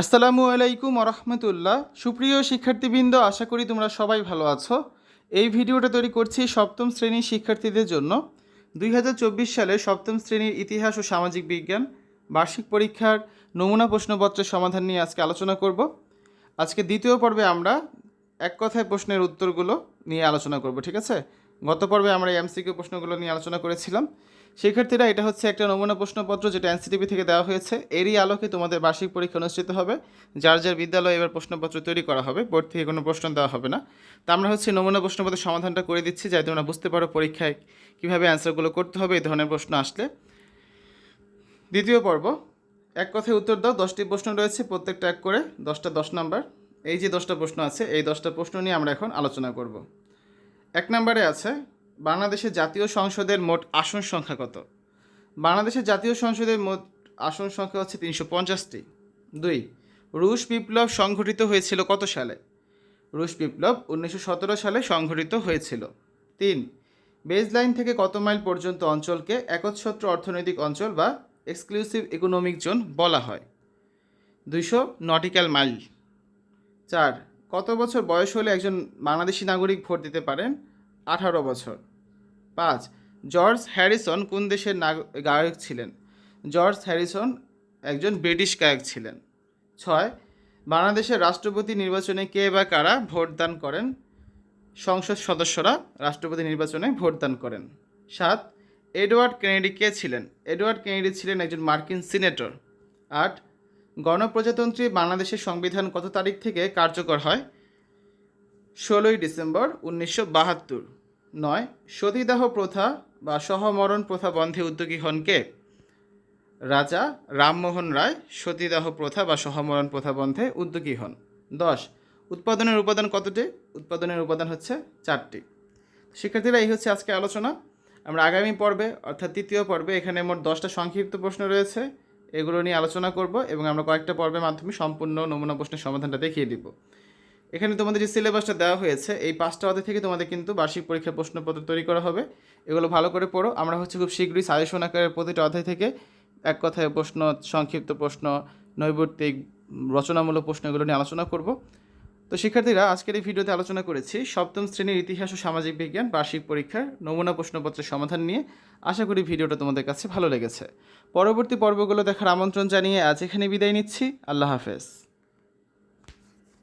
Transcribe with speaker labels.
Speaker 1: আসসালামু আলাইকুম রহমতুল্লাহ সুপ্রিয় শিক্ষার্থীবৃন্দ, আশা করি তোমরা সবাই ভালো আছো। এই ভিডিওটা তৈরি করছি সপ্তম শ্রেণির শিক্ষার্থীদের জন্য। দুই হাজার চব্বিশ সালে সপ্তম শ্রেণির ইতিহাস ও সামাজিক বিজ্ঞান, বার্ষিক পরীক্ষার নমুনা প্রশ্নপত্রের সমাধান নিয়ে আজকে আলোচনা করব। আজকে দ্বিতীয় পর্বে আমরা এক কথায় প্রশ্নের উত্তরগুলো নিয়ে আলোচনা করব, ঠিক আছে? গত পর্বে আমরা এমসিকিউ প্রশ্নগুলো নিয়ে আলোচনা করেছিলাম। শিক্ষার্থীরা, এটা হচ্ছে একটা নমুনা প্রশ্নপত্র যেটা এনসিটিভি থেকে দেওয়া হয়েছে। এরই আলোকে তোমাদের বার্ষিক পরীক্ষা অনুষ্ঠিত হবে। যার যার বিদ্যালয়ে এবার প্রশ্নপত্র তৈরি করা হবে, বোর্ড থেকে কোনো প্রশ্ন দেওয়া হবে না। তা আমরা হচ্ছে নমুনা প্রশ্নপত্রের সমাধানটা করে দিচ্ছি, যাতে তোমরা বুঝতে পারো পরীক্ষায় কীভাবে অ্যান্সারগুলো করতে হবে, এই ধরনের প্রশ্ন আসলে। দ্বিতীয় পর্ব, এক কথায় উত্তর দাও, দশটি প্রশ্ন রয়েছে, প্রত্যেকটা এক করে, দশটা দশ নাম্বার। এই যে দশটা প্রশ্ন আছে, এই দশটা প্রশ্ন নিয়ে আমরা এখন আলোচনা করব। এক নম্বরে আছে বাংলাদেশের জাতীয় সংসদের মোট আসন সংখ্যা কত? বাংলাদেশের জাতীয় সংসদের মোট আসন সংখ্যা হচ্ছে তিনশো পঞ্চাশটি। দুই, রুশ বিপ্লব সংঘটিত হয়েছিল কত সালে? রুশ বিপ্লব উনিশশো সতেরো সালে সংঘটিত হয়েছিল। তিন বেজলাইন থেকে কত মাইল পর্যন্ত অঞ্চলকে একচ্ছত্র অর্থনৈতিক অঞ্চল বা এক্সক্লুসিভ ইকোনমিক জোন বলা হয়? দুইশো নটিক্যাল মাইল চার, কত বছর বয়স হলে একজন বাংলাদেশি নাগরিক ভোট দিতে পারেন? আঠারো বছর। পাঁচ, জর্জ হ্যারিসন কোন দেশের গায়ক ছিলেন? জর্জ হ্যারিসন একজন ব্রিটিশ গায়ক ছিলেন। ছয়, বাংলাদেশের রাষ্ট্রপতি নির্বাচনে কে বা কারা ভোটদান করেন? সংসদ সদস্যরা রাষ্ট্রপতি নির্বাচনে ভোটদান করেন। সাত, এডওয়ার্ড কেনেডি কে ছিলেন? এডওয়ার্ড কেনেডি ছিলেন একজন মার্কিন সিনেটর। আট, গণপ্রজাতন্ত্রী বাংলাদেশের সংবিধান কত তারিখ থেকে কার্যকর হয়? ষোলোই ডিসেম্বর উনিশশো বাহাত্তর। নয়, সতীদাহ প্রথা বা সহমরণ প্রথা বন্ধে উদ্যোগী হন কে? রাজা রামমোহন রায় সতীদাহ প্রথা বা সহমরণ প্রথা বন্ধে উদ্যোগী হন। দশ, উৎপাদনের উপাদান কতটি? উৎপাদনের উপাদান হচ্ছে চারটি। শিক্ষার্থীরা, এই হচ্ছে আজকে আলোচনা। আমরা আগামী পর্বে, অর্থাৎ তৃতীয় পর্বে, এখানে মোট দশটা সংক্ষিপ্ত প্রশ্ন রয়েছে। এগুলো নিয়ে আলোচনা করব এবং আমরা কয়েকটা পর্বের মাধ্যমে সম্পূর্ণ নমুনা প্রশ্নের সমাধানটা দেখিয়ে দিব। এখানে তোমাদের যে সিলেবাসটা দেওয়া হয়েছে, এই পাঁচটা অধ্যায় থেকে তোমাদের কিন্তু বার্ষিক পরীক্ষার প্রশ্নপত্র তৈরি করা হবে। এগুলো ভালো করে পড়ো। আমরা হচ্ছে খুব শীঘ্রই সাজেশন আকারের প্রতিটা অধ্যায় থেকে এক কথায় প্রশ্ন, সংক্ষিপ্ত প্রশ্ন, নৈবর্তিক, রচনামূলক প্রশ্ন এগুলো নিয়ে আলোচনা করব। তো শিক্ষার্থীরা, আজকের এই ভিডিওতে আলোচনা করেছি সপ্তম শ্রেণির ইতিহাস ও সামাজিক বিজ্ঞান বার্ষিক পরীক্ষার নমুনা প্রশ্নপত্রের সমাধান নিয়ে। আশা করি ভিডিওটা তোমাদের কাছে ভালো লেগেছে। পরবর্তী পর্বগুলো দেখার আমন্ত্রণ জানিয়ে আজ এখানে বিদায় নিচ্ছি। আল্লাহ হাফেজ।